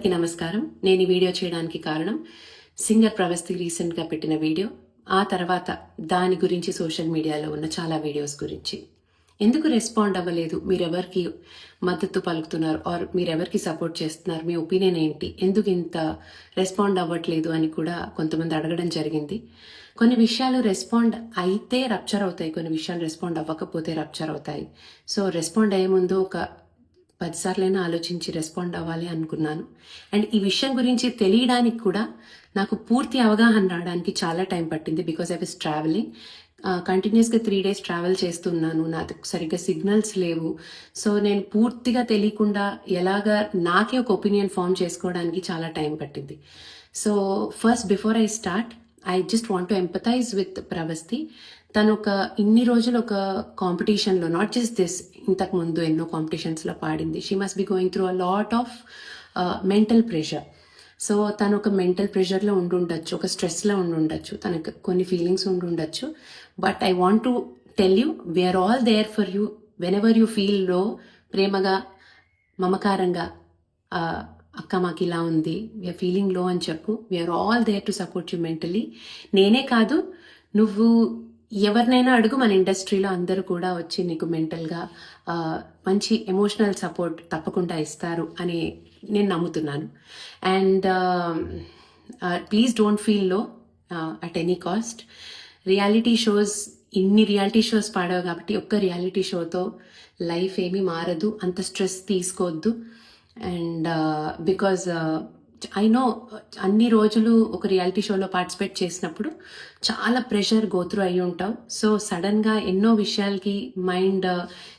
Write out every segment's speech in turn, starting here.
నమస్కారం. నేను ఈ వీడియో చేయడానికి కారణం సింగర్ ప్రవస్తి రీసెంట్గా పెట్టిన వీడియో. ఆ తర్వాత దాని గురించి సోషల్ మీడియాలో ఉన్న చాలా వీడియోస్ గురించి. ఎందుకు రెస్పాండ్ అవ్వలేదు? మీరెవరికి మద్దతు పలుకుతున్నారు? ఆర్ మీరెవరికి సపోర్ట్ చేస్తున్నారు? మీ ఒపీనియన్ ఏంటి? ఎందుకు ఇంత రెస్పాండ్ అవ్వట్లేదు అని కూడా కొంతమంది అడగడం జరిగింది. కొన్ని విషయాలు రెస్పాండ్ అయితే రప్చర్ అవుతాయి. కొన్ని విషయాలు రెస్పాండ్ అవ్వకపోతే రప్చర్ అవుతాయి. సో రెస్పాండ్ అయ్యే ముందు ఒక పదిసార్లైనా ఆలోచించి రెస్పాండ్ అవ్వాలి అనుకున్నాను. అండ్ ఈ విషయం గురించి తెలియడానికి కూడా నాకు పూర్తి అవగాహన రావడానికి చాలా టైం పట్టింది బికాస్ ఐ వాస్ ట్రావెలింగ్ కంటిన్యూస్గా త్రీ డేస్ ట్రావెల్ చేస్తున్నాను. నాకు సరిగ్గా సిగ్నల్స్ లేవు. సో నేను పూర్తిగా తెలియకుండా ఎలాగా నాకే ఒక ఒపీనియన్ ఫామ్ చేసుకోవడానికి చాలా టైం పట్టింది. So first before I start I just want to empathize with Pravasthi తను ఒక ఇన్ని రోజులు ఒక కాంపిటీషన్లో నాట్ జస్ట్ దిస్ ఇంతకు ముందు ఎన్నో కాంపిటీషన్స్లో పాడింది. She must be going through a lot of mental pressure so తను ఒక మెంటల్ ప్రెషర్లో ఉండుండొచ్చు ఒక స్ట్రెస్లో ఉండుండొచ్చు తనకు కొన్ని ఫీలింగ్స్ ఉండుండొచ్చు. But I want to tell you we're all there for you whenever you feel low ప్రేమగా మమకారంగా అక్క మాకు ఇలా ఉంది వీఆర్ ఫీలింగ్లో అని చెప్పు. We're all there to support you mentally నేనే కాదు నువ్వు ఎవరినైనా అడుగు మన ఇండస్ట్రీలో అందరూ కూడా వచ్చి నీకు మెంటల్గా మంచి ఎమోషనల్ సపోర్ట్ తప్పకుండా ఇస్తారు అని నేను నమ్ముతున్నాను. And please don't feel low at any cost. Reality shows ఇన్ని రియాలిటీ షోస్ పాడావు కాబట్టి ఒక్క రియాలిటీ షోతో లైఫ్ ఏమీ మారదు అంత స్ట్రెస్ తీసుకోవద్దు. అండ్ బికాజ్ ఐ నో అన్ని రోజులు ఒక రియాలిటీ షోలో పార్టిసిపేట్ చేసినప్పుడు చాలా ప్రెషర్ గోత్రు అయి ఉంటావు సో సడన్గా ఎన్నో విషయాలకి మైండ్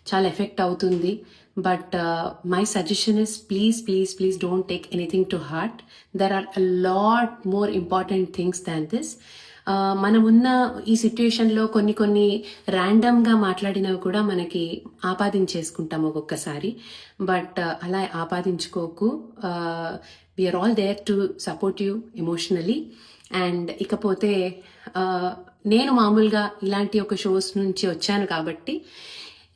చాలా ఎఫెక్ట్ అవుతుంది. But my suggestion is please please please don't take anything to heart there are a lot more important things than this మనం ఉన్న ఈ సిట్యుయేషన్లో కొన్ని కొన్ని ర్యాండమ్గా మాట్లాడినవి కూడా మనకి ఆపాదించేసుకుంటాం ఒక్కొక్కసారి. బట్ అలా ఆపాదించుకోకు. We're all there to support you emotionally and ఇకపోతే నేను మామూలుగా ఇలాంటి ఒక షోస్ నుంచి వచ్చాను కాబట్టి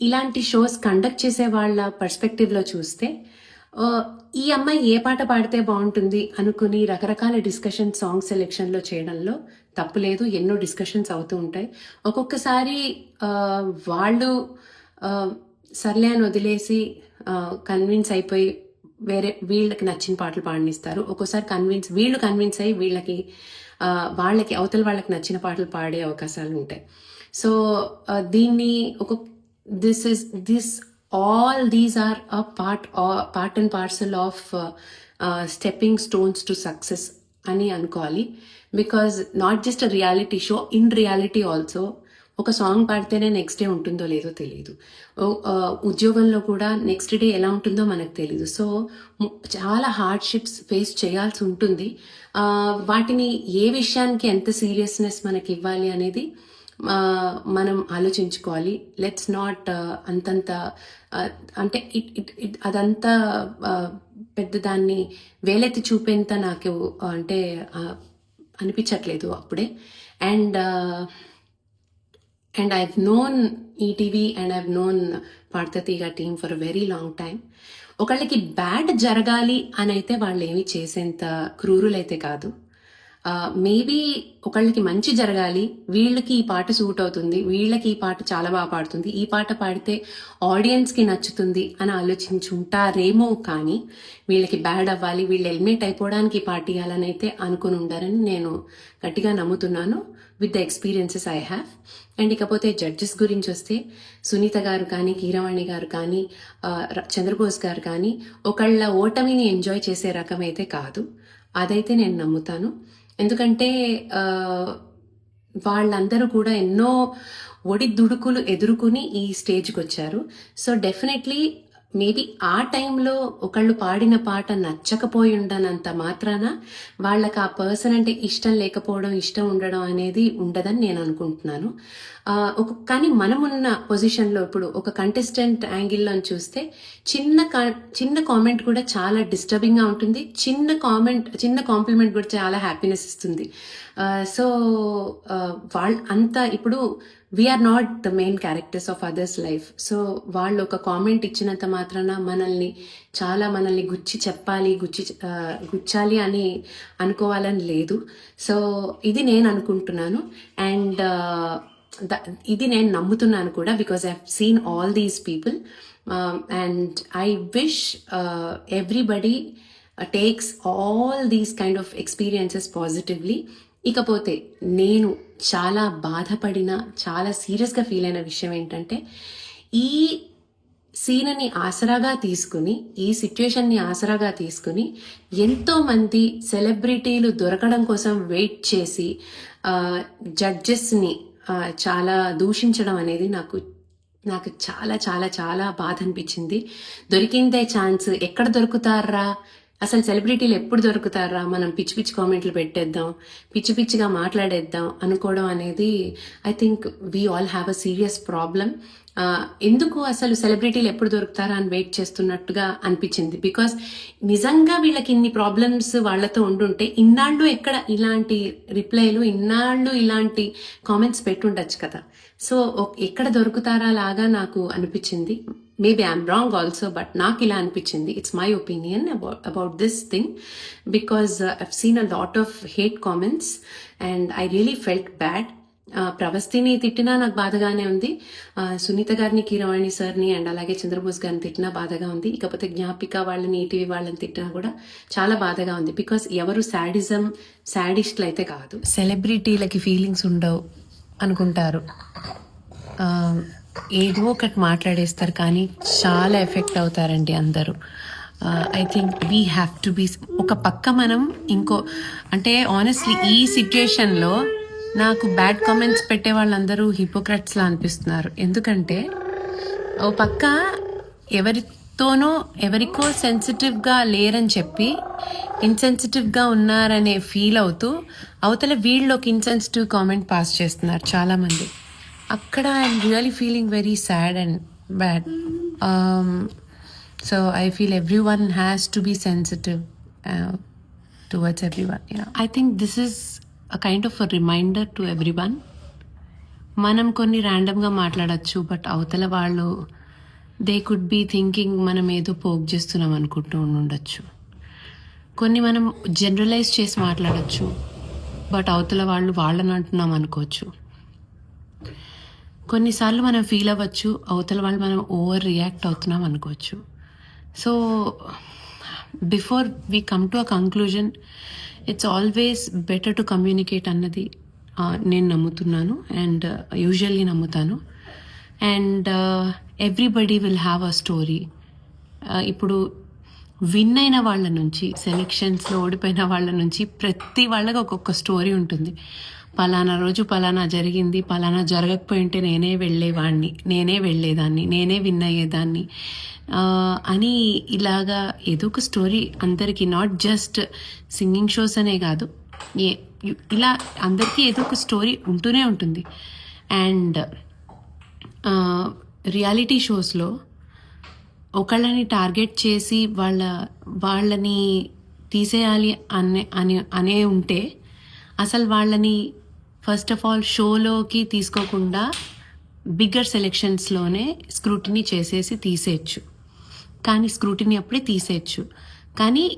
ఇలాంటి షోస్ కండక్ట్ చేసే వాళ్ళ పర్స్పెక్టివ్లో చూస్తే ఈ అమ్మాయి ఏ పాట పాడితే బాగుంటుంది? అనుకుని రకరకాల డిస్కషన్ సాంగ్ సెలెక్షన్లో చేయడంలో తప్పు లేదు. ఎన్నో డిస్కషన్స్ అవుతూ ఉంటాయి. ఒక్కొక్కసారి వాళ్ళు సర్లే అని వదిలేసి కన్విన్స్ అయిపోయి వేరే వీళ్ళకి నచ్చిన పాటలు పాడినిస్తారు. ఒక్కోసారి కన్విన్స్ వీళ్ళు కన్విన్స్ అయ్యి వీళ్ళకి వాళ్ళకి అవతల వాళ్ళకి నచ్చిన పాటలు పాడే అవకాశాలు ఉంటాయి. సో దీన్ని ఒక this is this all these are a part part and parcel of stepping stones to success అని అనుకోవాలి. Because not just a reality show in reality also ఒక సాంగ్ పాడితేనే నెక్స్ట్ డే ఉంటుందో లేదో తెలియదు ఉద్యోగంలో కూడా నెక్స్ట్ డే ఎలా ఉంటుందో మనకు తెలియదు సో చాలా హార్డ్షిప్స్ ఫేస్ చేయాల్సి ఉంటుంది. వాటిని ఏ విషయానికి ఎంత సీరియస్నెస్ మనకి ఇవ్వాలి అనేది మనం ఆలోచించుకోవాలి. లెట్స్ నాట్ అంతంత అంటే ఇట్ ఇట్ ఇట్ అదంతా పెద్దదాన్ని వేలెత్తి చూపేంత నాకు అంటే అనిపించట్లేదు అప్పుడే. And and I've known ETV and I've known పార్థతీగా team for very long time ఒకళ్ళకి బ్యాడ్ జరగాలి అని అయితే వాళ్ళు ఏమి చేసేంత క్రూరులైతే కాదు. మేబీ ఒకళ్ళకి మంచి జరగాలి వీళ్ళకి ఈ పాట సూట్ అవుతుంది వీళ్ళకి ఈ పాట చాలా బాగా పాడుతుంది ఈ పాట పాడితే ఆడియన్స్కి నచ్చుతుంది అని ఆలోచించుంటారేమో కానీ వీళ్ళకి బ్యాడ్ అవ్వాలి వీళ్ళు హెల్మెట్ అయిపోవడానికి ఈ పాట ఇవ్వాలని అయితే అనుకుని ఉండారని నేను గట్టిగా నమ్ముతున్నాను. With the experiences I have and ఇకపోతే జడ్జెస్ గురించి వస్తే సునీత గారు కానీ కీరవాణి గారు కానీ చంద్రబోస్ గారు కానీ ఒకళ్ళ ఓటమిని ఎంజాయ్ చేసే రకం అయితే కాదు. అదైతే నేను నమ్ముతాను. ఎందుకంటే వాళ్ళందరూ కూడా ఎన్నో ఒడిదుడుకులు ఎదుర్కొని ఈ స్టేజ్కి వచ్చారు. సో డెఫినెట్లీ మేబీ ఆ టైంలో ఒకళ్ళు పాడిన పాట నచ్చకపోయి ఉండనంత మాత్రాన వాళ్ళకి ఆ పర్సన్ అంటే ఇష్టం లేకపోవడం ఇష్టం ఉండడం అనేది ఉండదని నేను అనుకుంటున్నాను. ఒక కానీ మనమున్న పొజిషన్లో ఇప్పుడు ఒక కంటెస్టెంట్ యాంగిల్లో చూస్తే చిన్న కా- చిన్న కామెంట్ కూడా చాలా డిస్టర్బింగ్గా ఉంటుంది. చిన్న కామెంట్ చిన్న కాంప్లిమెంట్ కూడా చాలా హ్యాపీనెస్ ఇస్తుంది. సో వాళ్ళ అంత ఇప్పుడు we're not the main characters of others life so వాళ్ళు ఒక కామెంట్ ఇచ్చినంత మాత్రాన మనల్ని చాలా మనల్ని గుచ్చి చెప్పాలి గుచ్చి గుచ్చాలి అని అనుకోవాలని లేదు. సో ఇది నేను అనుకుంటున్నాను. అండ్ ఇది నేను నమ్ముతున్నాను కూడా because I seen all these people and I wish everybody takes all these kind of experiences positively ఇకపోతే నేను చాలా బాధపడిన చాలా సీరియస్గా ఫీల్ అయిన విషయం ఏంటంటే ఈ సీనని ఆసరాగా తీసుకుని ఈ సిచ్యుయేషన్ని ఆసరాగా తీసుకుని ఎంతోమంది సెలబ్రిటీలు దొరకడం కోసం వెయిట్ చేసి జడ్జెస్ని చాలా దూషించడం అనేది నాకు నాకు చాలా చాలా చాలా బాధ అనిపించింది. దొరికిందే ఛాన్స్ ఎక్కడ దొరుకుతారా? అసలు సెలబ్రిటీలు ఎప్పుడు దొరుకుతారా? మనం పిచ్చి పిచ్చి కామెంట్లు పెట్టేద్దాం పిచ్చి పిచ్చిగా మాట్లాడేద్దాం అనుకోవడం అనేది I think we all have a serious problem ఎందుకు అసలు సెలబ్రిటీలు ఎప్పుడు దొరుకుతారా అని వెయిట్ చేస్తున్నట్టుగా అనిపించింది. బికాస్ నిజంగా వీళ్ళకి ఇన్ని ప్రాబ్లమ్స్ వాళ్ళతో ఉండుంటే ఇన్నాళ్ళు ఎక్కడ ఇలాంటి రిప్లైలు ఇన్నాళ్ళు ఇలాంటి కామెంట్స్ పెట్టుండొచ్చు కదా. సో ఎక్కడ దొరుకుతారా లాగా నాకు అనిపించింది. Maybe I'm wrong also but నాకు ఇలా అనిపించింది. It's my opinion about about this thing because I've seen a lot of hate comments and I really felt bad ప్రవస్తిని తిట్టినా నాకు బాధగానే ఉంది. Uh, సునీత గారిని కీరవాణి సార్ని అండ్ అలాగే చంద్రబోస్ గారిని తిట్టినా బాధగా ఉంది. ఇకపోతే జ్ఞాపిక వాళ్ళని ఈటీవీ వాళ్ళని తిట్టినా కూడా చాలా బాధగా ఉంది బికాస్ ఎవరు శాడిజం శాడిస్ట్లు అయితే కాదు. సెలబ్రిటీలకి ఫీలింగ్స్ ఉండవు అనుకుంటారు. Um, ఏదో ఒకటి మాట్లాడేస్తారు కానీ చాలా ఎఫెక్ట్ అవుతారండి అందరూ. I think we have to be ఒక పక్క మనం ఇంకో అంటే ఆనెస్ట్లీ ఈ సిచ్యుయేషన్లో నాకు బ్యాడ్ కామెంట్స్ పెట్టే వాళ్ళందరూ హిపోక్రట్స్లా అనిపిస్తున్నారు. ఎందుకంటే ఓ పక్క ఎవరితోనో ఎవరికో సెన్సిటివ్గా లేరని చెప్పి ఇన్సెన్సిటివ్గా ఉన్నారనే ఫీల్ అవుతూ అవతల వీళ్ళు ఒక ఇన్సెన్సిటివ్ కామెంట్ పాస్ చేస్తున్నారు చాలామంది. అక్కడ I'm really feeling very sad and bad so I feel everyone has to be sensitive towards everyone I think this is a kind of a reminder to everyone మనం కొన్ని ర్యాండమ్గా మాట్లాడచ్చు but అవతల వాళ్ళు they could be thinking మనం ఏదో poke చేస్తున్నాం అనుకుంటూ ఉండొచ్చు కొన్ని మనం జనరలైజ్ చేసి మాట్లాడచ్చు బట్ అవతల వాళ్ళు వాళ్ళని అంటున్నాం అనుకోవచ్చు. కొన్నిసార్లు మనం ఫీల్ అవ్వచ్చు అవతల వాళ్ళు మనం ఓవర్ రియాక్ట్ అవుతున్నాం అనుకోవచ్చు. So before we come to a conclusion it's always better to communicate అన్నది నేను నమ్ముతున్నాను అండ్ యూజువల్లీ uh, నమ్ముతాను. And everybody will have a story ఇప్పుడు విన్ అయిన వాళ్ళ నుంచి సెలెక్షన్స్లో ఓడిపోయిన వాళ్ళ నుంచి ప్రతి వాళ్ళకి ఒక్కొక్క స్టోరీ ఉంటుంది. పలానా రోజు పలానా జరిగింది పలానా జరగకపోయి ఉంటే నేనే వెళ్ళేవాడిని నేనే వెళ్ళేదాన్ని నేనే విన్ అయ్యేదాన్ని. అని ఇలాగా ఏదో ఒక స్టోరీ అందరికీ నాట్ జస్ట్ సింగింగ్ షోస్ అనే కాదు ఏ ఇలా అందరికీ ఏదో ఒక స్టోరీ ఉంటూనే ఉంటుంది. అండ్ రియాలిటీ షోస్లో ఒకళ్ళని టార్గెట్ చేసి వాళ్ళ వాళ్ళని తీసేయాలి అనే అని అనే ఉంటే అసలు వాళ్ళని ఫస్ట్ ఆఫ్ ఆల్ షోలోకి తీసుకోకుండా బిగ్గర్ సెలెక్షన్స్లోనే స్క్రూటినీ చేసేసి తీసేయచ్చు. కానీ స్క్రూటినీ అప్పుడే తీసేయచ్చు. కానీ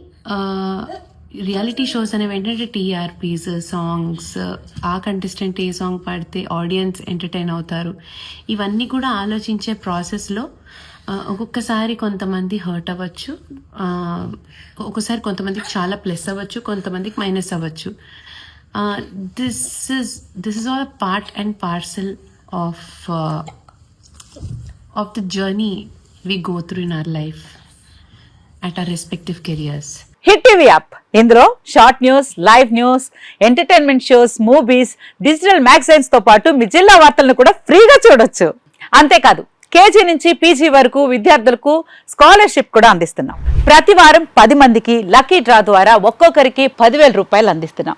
రియాలిటీ షోస్ అనేవి ఏంటంటే టీఆర్పీస్ సాంగ్స్ ఆ కంటెస్టెంట్ ఏ సాంగ్ పాడితే ఆడియన్స్ ఎంటర్టైన్ అవుతారు. ఇవన్నీ కూడా ఆలోచించే ప్రాసెస్లో ఒక్కొక్కసారి కొంతమంది హర్ట్ అవ్వచ్చు. ఒక్కొక్కసారి కొంతమందికి చాలా ప్లస్ అవ్వచ్చు కొంతమందికి మైనస్ అవ్వచ్చు. Uh, this is this a all part and of uh, of of the journey we go through in our life at our respective careers Hit TV app ఇందులో short news live news entertainment shows movies digital మ్యాగజైన్స్తో పాటు మీ జిల్లా వార్తలను కూడా ఫ్రీగా చూడొచ్చు. అంతేకాదు KG నుంచి పీజీ వరకు విద్యార్థులకు స్కాలర్షిప్ కూడా అందిస్తున్నాం. ప్రతి వారం పది మందికి లక్కీ డ్రా ద్వారా ఒక్కొక్కరికి పదివేల రూపాయలు అందిస్తున్నాం.